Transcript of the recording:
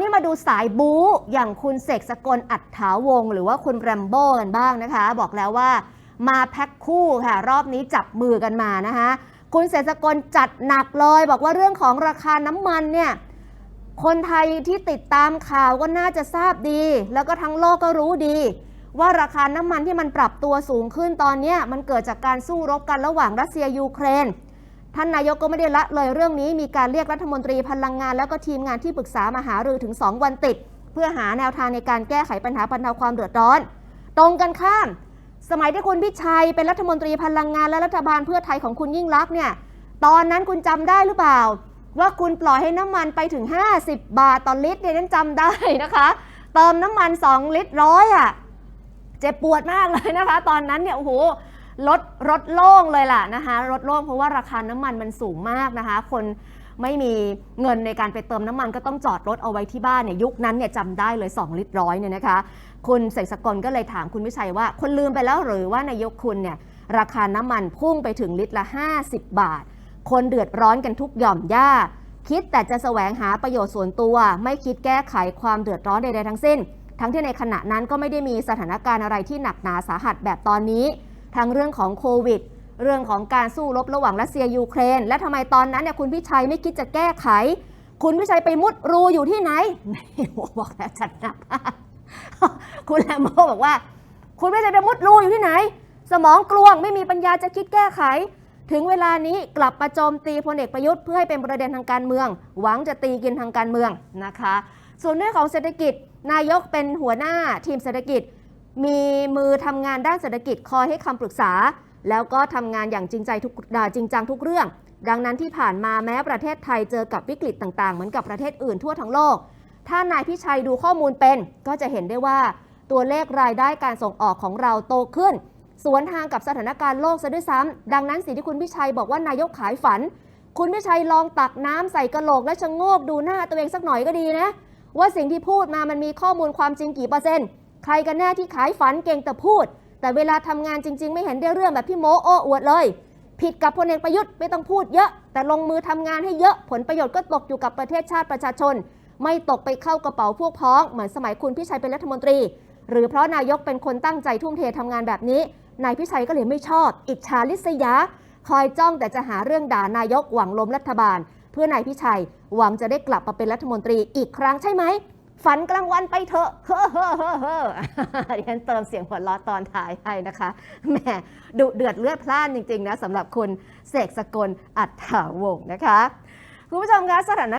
นี้มาดูสายบู๊อย่างคุณเสกสกลอัฏฐาวง หรือว่าคุณแรมโบ้กันบ้างนะคะ บอกแล้วว่ามาแพ็คคู่ค่ะ รอบนี้จับมือกันมานะคะ คุณเสกสกลจัดหนักเลยบอกว่าเรื่องของราคาน้ำมันเนี่ยคนไทยที่ติดตามข่าวก็น่าจะทราบดี แล้วก็ทั้งโลกก็รู้ดี ว่าราคาน้ำมันที่มันปรับตัวสูงขึ้นตอนนี้มันเกิดจากการสู้รบกันระหว่างรัสเซียยูเครน ท่านนายกก็ไม่ได้ละเลยเรื่องนี้มีการเรียกรัฐมนตรีพลังงาน แล้วก็ทีมงานที่ปรึกษามาหารือถึง 2 วันติด เพื่อหาแนวทางในการแก้ไขปัญหาบรรเทาความเดือดร้อน ตรงกันข้าม สมัยที่คุณพิชัยเป็นรัฐมนตรีพลังงานและรัฐบาลเพื่อไทยของคุณยิ่งรักษณ์เนี่ยตอนนั้นคุณจำได้หรือเปล่า ว่าคุณปล่อยให้น้ำมันไปถึง 50 บาทต่อลิตรเนี่ยนั้นจำได้นะคะเติมน้ำมัน 2 ลิตรร้อยอะเจ็บปวดมากเลยนะคะ ตอนนั้นเนี่ยโอ้โห รถรถโล่งเลยล่ะนะคะรถโล่งเพราะว่าราคาน้ำมันมันสูงมากนะคะ คนไม่มีเงินในการไปเติมน้ำมันก็ต้องจอดรถเอาไว้ที่บ้านเนี่ยยุคนั้นเนี่ยจำได้เลย 2 ลิตรร้อยเนี่ยนะคะ คุณเสกสกลก็เลยถามคุณวิชัยว่าคนลืมไปแล้วหรือว่านายกคุณเนี่ยราคาน้ำมันพุ่งไปถึงลิตรละ 50 บาท คนเดือดร้อนกันทุกหย่อมย่า คิดแต่จะแสวงหาประโยชน์ส่วนตัว ไม่คิดแก้ไขความเดือดร้อนใดๆทั้งสิ้น ทั้งที่ในขณะนั้นก็ไม่ได้มีสถานการณ์อะไรที่หนักหนาสาหัสแบบตอนนี้ ทั้งเรื่องของโควิด เรื่องของการสู้รบระหว่างรัสเซียยูเครน และทำไมตอนนั้นเนี่ยคุณพิชัยไม่คิดจะแก้ไข คุณพิชัยไปมุดรูอยู่ที่ไหนบอกแล้วจัดหนักมากคุณแลมโบบอกว่า คุณพิชัยไปมุดรูอยู่ที่ไหน สมองกลวงไม่มีปัญญาจะคิดแก้ไขถึงเวลานี้กลับมาโจมตีพลเอกประยุทธ์เพื่อให้เป็นประเด็นทางการเมือง หวังจะตีกินทางการเมืองนะคะ ส่วนเรื่องของเศรษฐกิจนายกเป็นหัวหน้าทีมเศรษฐกิจ มีมือทำงานด้านเศรษฐกิจคอยให้คำปรึกษา แล้วก็ทำงานอย่างจริงใจทุกอ่าจริงจังทุกเรื่อง ดังนั้นที่ผ่านมาแม้ประเทศไทยเจอกับวิกฤตต่างๆ เหมือนกับประเทศอื่นทั่วทั้งโลก ถ้านายพิชัยดูข้อมูลเป็น ก็จะเห็นได้ว่าตัวเลขรายได้การส่งออกของเราโตขึ้น สวนทางกับสถานการณ์โลกซะด้วยซ้ำดังนั้นสิ่งที่คุณพิชัยบอกว่านายกขายฝัน คุณพิชัยลองตักน้ำใส่กระโหลกและชะโงกดูหน้าตัวเองสักหน่อยก็ดีนะว่าสิ่งที่พูดมามันมีข้อมูลความจริงกี่เปอร์เซ็นต์ ใครกันแน่ที่ขายฝันเก่งแต่พูด แต่เวลาทำงานจริง ๆ ไม่เห็นได้เรื่องแบบพี่โมโอ้อวดเลย ผิดกับพลเอกประยุทธ์ไม่ต้องพูดเยอะ แต่ลงมือทำงานให้เยอะผลประโยชน์ก็ตกอยู่กับประเทศชาติประชาชน ไม่ตกไปเข้ากระเป๋าพวกพ้องเหมือนสมัยคุณพิชัยเป็นรัฐมนตรี หรือเพราะนายกเป็นคนตั้งใจทุ่มเททำงานแบบนี้นายพิชัยก็เลยไม่ชอบ อิจฉาลิษยา คอยจ้องแต่จะหาเรื่องด่านายกหวังล้มรัฐบาล เพื่อนายพิชัยหวังจะได้กลับมาเป็นรัฐมนตรีอีกครั้งใช่ไหม ฝันกลางวันไปเถอะ เฮ้อเฮ้อเฮ้อเฮ้อดิฉันเติมเสียงหัวเราะตอนท้ายให้นะคะ แหมดุเดือดเลือดพล่านจริง ๆ นะสำหรับคุณเสกสกลอัฏฐาวงศ์นะคะ คุณผู้ชมคะสถาน